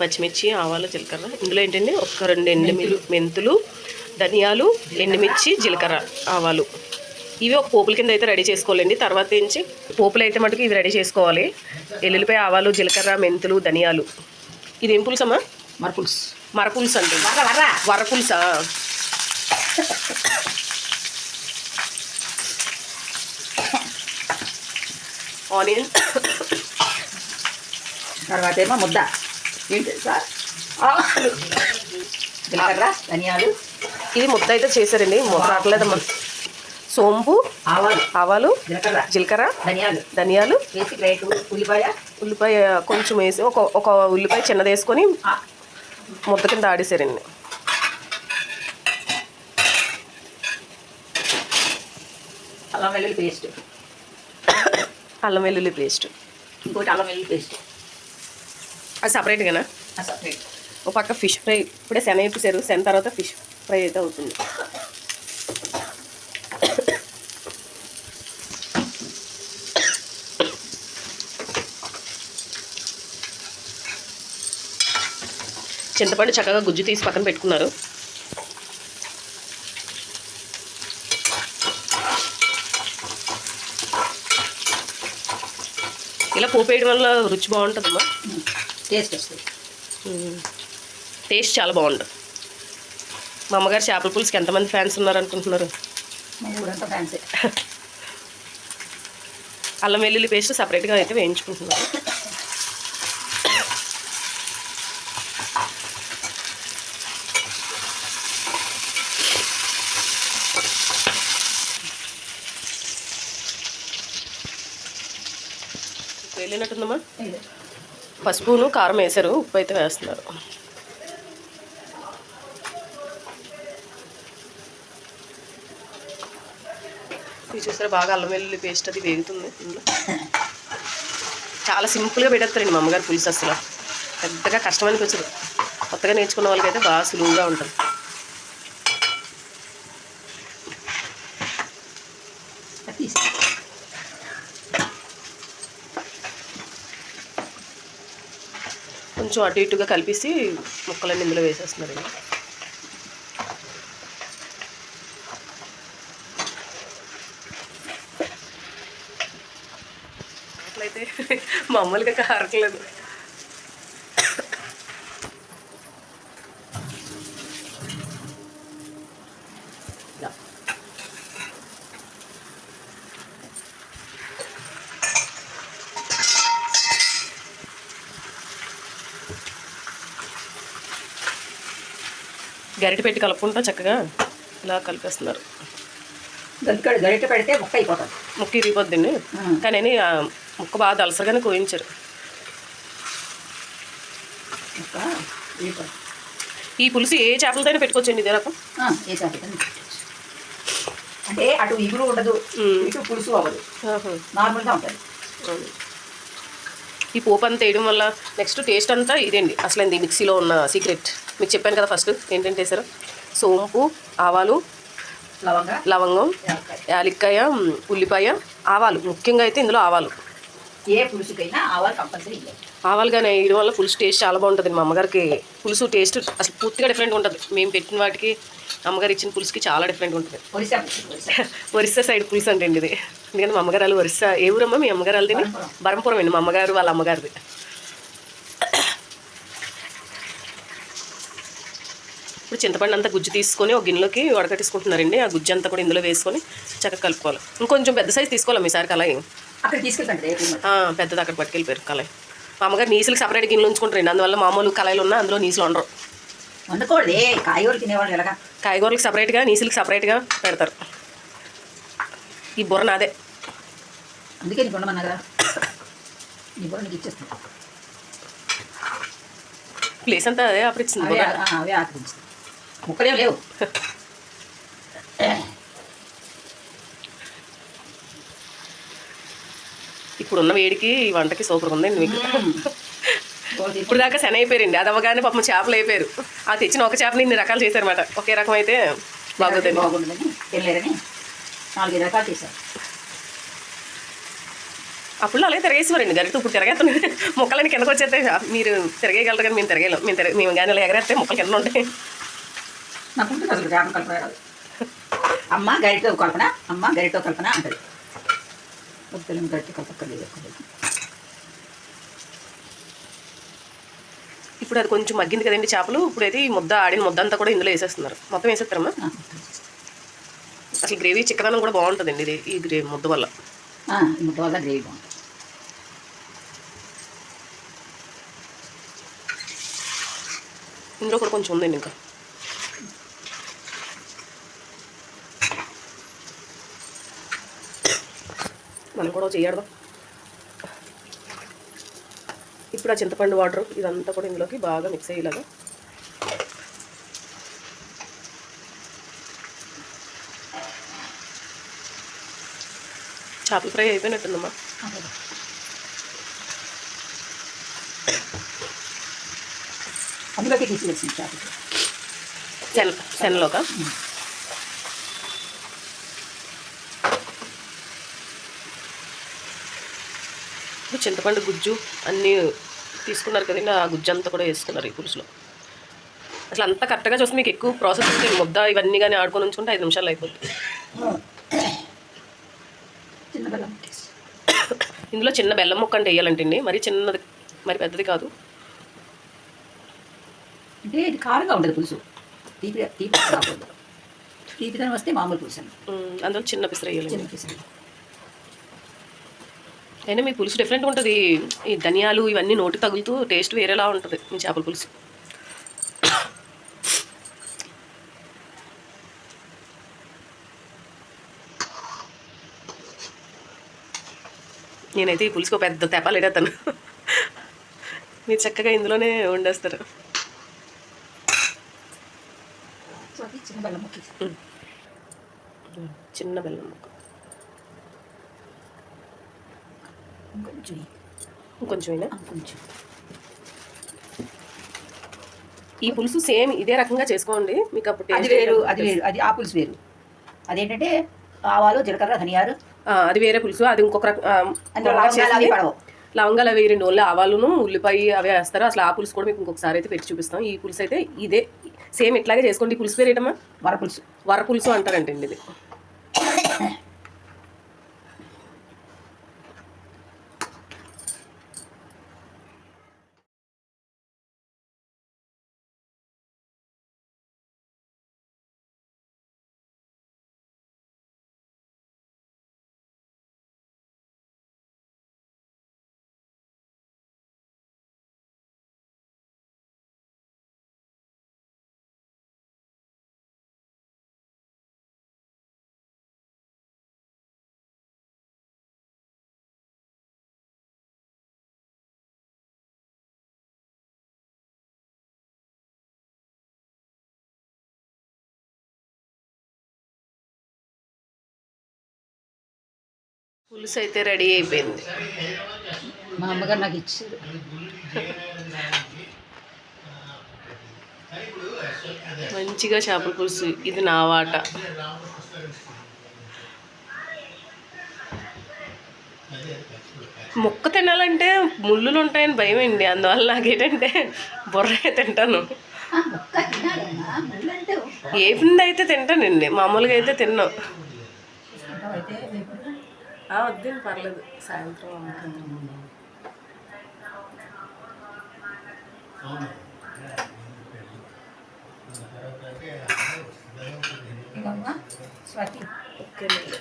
పచ్చిమిర్చి ఆవాలు జీలకర్ర. ఇందులో ఏంటండి? ఒక రెండు ఎండుమిలు మెంతులు ధనియాలు ఎండుమిర్చి జీలకర్ర ఆవాలు. ఇవి ఒక పోపుల కింద అయితే రెడీ చేసుకోవాలండి. తర్వాత ఏంచి పోపులు అయితే మటుకు ఇవి రెడీ చేసుకోవాలి. ఎల్లుల్లిపాయ ఆవాలు జీలకర్ర మెంతులు ధనియాలు. ఇది ఏం పులుసమ్మా? మరపుల్స్ మరపులుసు అండి. వరపులుసా ఆనియన్. తర్వాత ఏమో ముద్ద. ఏంటి సార్? ఆకులు. జీలకర్ర ధనియాలు. ఇది ముద్ద అయితే చేశారండి. రావట్లేదమ్మా. సోంపు ఆవాలు ఆవాలు జీలకర్ర జీలకర్ర ధనియాలు. ధనియాలు. వేసి ఉల్లిపాయ. ఉల్లిపాయ కొంచెం వేసి ఒక ఒక ఉల్లిపాయ చిన్నది వేసుకొని ముద్ద కింద ఆడేసారండి అల్లం వెల్లుల్లి పేస్ట్. అల్లం వెల్లుల్లి పేస్ట్. ఇంకోటి అల్లం వెల్లుల్లి పేస్ట్. అది సపరేట్గానా సపరేట్ ఒక పక్క ఫిష్ ఫ్రై ఇప్పుడే శన వేసారు శన తర్వాత ఫిష్ ఫ్రై అయితే అవుతుంది. చింతపండు చక్కగా గుజ్జు తీసి పక్కన పెట్టుకున్నారు. ఇలా పోపు వల్ల రుచి బాగుంటుందమ్మా. టేస్ట్ వస్తుంది. టేస్ట్ చాలా బాగుంటుంది మా అమ్మగారు చేపల పులుసుకి ఎంతమంది ఫ్యాన్స్ ఉన్నారు అనుకుంటున్నారు? ఫ్యాన్సీ అల్లం వెల్లుల్లి పేస్ట్ సపరేట్గా అయితే వేయించుకుంటున్నారు. వెళ్ళినట్టుందమ్మా? పసుపును కారం వేసారు ఉప్పు అయితే వేస్తున్నారు. ఇది చూసారా బాగా అల్లం వెల్లుల్లి పేస్ట్ అది వేగుతుంది ఇందులో. చాలా సింపుల్గా పెట్టేస్తారండి మా అమ్మగారు పులుసు అసలు పెద్దగా కష్టం అనిపించదు. కొత్తగా నేర్చుకున్న వాళ్ళకైతే బాగా సులువుగా ఉంటుంది తీసి కొంచెం అటు ఇటుగా కలిపేసి ముక్కలన్నీ ఇందులో వేసేస్తున్నారు అట్లయితే మామూలుగా కారట్లేదు. గరిటె పెట్టి కలుపుకుంటా చక్కగా ఇలా కలిపేస్తున్నారు. గరిటె గరిట పెడితే ముక్క అయిపోతుంది. ముక్క ఇరిగిపోద్దండి. కానీ ముక్క బాగా దలసరిగానే కోయించారు. ఈ పులుసు ఏ చేపలతోనే పెట్టుకోవచ్చండి ఇదే రకం? వేసాక అంటే అటు ఇగురు ఉండదు. ఇటు పులుసు అవ్వదు. నార్మల్గా ఉంటుంది. ఈ పోపు అంతా వేయడం వల్ల నెక్స్ట్ టేస్ట్ అంతా ఇదేండి. అసలు ఇది మిక్సీలో ఉన్న సీక్రెట్. మీకు చెప్పాను కదా ఫస్ట్ ఏంటంటే వేసారు సోంపు ఆవాలు లవంగా యాలక్కాయ. ఉల్లిపాయ ఆవాలు. ముఖ్యంగా అయితే ఇందులో ఆవాలు. ఏ పులుసుకైనా ఆవాలు కంపల్సరీ ఇవ్వాలి. ఆవాలు కానీ వేయడం వల్ల పులుసు టేస్ట్ చాలా బాగుంటుంది. మా అమ్మగారికి పులుసు టేస్ట్ అసలు పూర్తిగా డిఫరెంట్ ఉంటుంది. మేము పెట్టిన వాటికి అమ్మగారు ఇచ్చిన పులుసుకి చాలా డిఫరెంట్ ఉంటుంది. ఒరిస్సా సైడ్ పులుసు అంటే ఇది ఎందుకంటే మా అమ్మగారు వాళ్ళు ఒరిస్సా ఏ ఊరమ్మా? మీ అమ్మగారు వాళ్ళది బరంపురం. అండి. మా అమ్మగారు వాళ్ళ అమ్మగారిది. ఇప్పుడు చింతపండు అంతా గుజ్జు తీసుకొని ఒక గిన్నెలోకి వడకట్టేసుకుంటున్నారండి. ఆ గుజ్జు అంతా కూడా ఇందులో వేసుకొని చక్కగా కలుపుకోవాలి. ఇంకొంచెం పెద్ద సైజు తీసుకోవాలి మీసారి కలాయి అక్కడ ఆ, పెద్దది అక్కడ పట్టుకెళ్ళిపోయారు కలాయి మా అమ్మగారు నీసులకు సపరేట్ గిన్నెలు ఉంచుకుంటారండి అందువల్ల మామూలు కళాయిలు ఉన్నా అందులో నీసులు ఉండరు వండుకోండి కాయగూరలు తినేవాళ్ళు ఎలాగా? కాయగూరలకు సపరేట్గా నీసులకు సపరేట్గా పెడతారు. ఈ బుర్ర నాదే. అందుకే నీకు నీ నీకు ఇచ్చేస్తాను. ప్లేస్ అంతా అదే ఆపరిచింది అవే ముక్కలేం లేవు. ఇప్పుడున్న వేడికి ఈ వంటకి సూపర్ ఉందండి మీకు ఇప్పుడు దాకా శన అయిపోయారండి అది అవ్వగానే పాపం చేపలు అయిపోయారు. ఆ తెచ్చిన ఒక చేపని ఇన్ని రకాలు చేశారన్నమాట. ఒకే రకం అయితే రకాలు చేశారు. అప్పుడు అలాగే తిరగేసేవారండి. గరిట ఇప్పుడు తిరగేస్తున్నాయి మొక్కలని కిందకు వచ్చేస్తే మీరు తిరగేయగలరు కానీ మేము తిరగలేం. మేము తిరగ మేము కానీ అలా ఎగరేస్తే మొక్కలు కింద ఉంటాయి. అమ్మ గరిటతో కల్పన అమ్మ గరిటతో కల్పన అంటది. వద్దులేం గరిట కలపక్కర్లేదు ఇప్పుడు అది కొంచెం మగ్గింది కదండి చేపలు. ఇప్పుడైతే ఈ ముద్ద ఆడిన ముద్ద అంతా కూడా ఇందులో వేసేస్తున్నారు. మొత్తం వేసేస్తారమ్మా? అసలు గ్రేవీ చిక్కదనం కూడా బాగుంటుందండి ఇది ఈ గ్రేవీ ముద్ద వల్ల. ముద్ద వల్ల గ్రేవీ బాగుంటుంది. ఇందులో కూడా కొంచెం ఉందండి ఇంకా. మనం కూడా చేయడదాం ఇప్పుడు ఆ చింతపండు వాటర్ ఇదంతా కూడా ఇందులోకి బాగా మిక్స్ అయ్యేలాగా చేపల ఫ్రై అయిపోయినట్టుందమ్మా. అదే. అందులోకి తీసి వచ్చింది చేపలు. శనలోక ఇప్పుడు చింతపండు గుజ్జు అన్నీ తీసుకున్నారు కదండి. ఆ గుజ్జు అంతా కూడా వేసుకున్నారు ఈ పులుసులో. అసలు అంతా కరెక్ట్గా చూస్తే మీకు ఎక్కువ ప్రాసెస్ ఉంటుంది ముద్ద ఇవన్నీ కానీ ఆడుకొని ఉంచుకుంటే ఐదు నిమిషాలు అయిపోతుంది ఇందులో చిన్న బెల్లం ముక్క అంటే వేయాలంటండి మరి చిన్నది మరి పెద్దది కాదు. అంటే ఇది కారంగా ఉండదు పులుసు. తీపి తీపి తీపిదనం వస్తే మామూలు పులుసు అందులో చిన్న పిసర వేయాలండి. చిన్న పిసరు. అయినా మీ పులుసు డిఫరెంట్ ఉంటుంది. ఈ ధనియాలు ఇవన్నీ నోటి తగులుతూ టేస్ట్ వేరేలా ఉంటుంది మీ చేపల పులుసు. నేనైతే ఈ పులుసుకు ఒక పెద్ద తెపాలు ఎడతాను మీరు చక్కగా ఇందులోనే వండేస్తారు. చిన్న బెల్లం ముక్క. ఈ పులుసు సేమ్ ఇదే రకంగా చేసుకోండి. మీకు అప్పుడు అది వేరు అది వేరు అది ఆ పులుసు వేరు. అదేంటంటే ఆవాలు జీలకర్ర ధనియాలు. అది వేరే పులుసు అది ఇంకొక రకం లవంగాలు అవి రెండు ఓన్లీ ఆవాలును ఉల్లిపాయ అవి వేస్తారు. అసలు ఆ పులుసు కూడా మీకు ఇంకొకసారి అయితే పెట్టి చూపిస్తాం. ఈ పులుసు అయితే ఇదే సేమ్ ఇట్లాగే చేసుకోండి. ఈ పులుసు పేరు ఏంటమ్మా? వర పులుసు. వర పులుసు అంటారంటండి ఇది. పులుసు అయితే రెడీ అయిపోయింది. మా అమ్మగారు నాకు ఇచ్చారు. మంచిగా చేపల పులుసు. ఇది నా వాట. ముక్క తినాలంటే ముళ్ళులు ఉంటాయని భయం అండి అందువల్ల నాకేంటంటే బుర్ర తింటాను. ఆ, ముక్క తినాలమ్మా. ముళ్ళంటే ఏ పిండి అయితే తింటానండి. మామూలుగా అయితే తిన్నాం. వద్దండి పర్లేదు. సాయంత్రం ఇదమ్మా స్వాతి. ఓకేనండి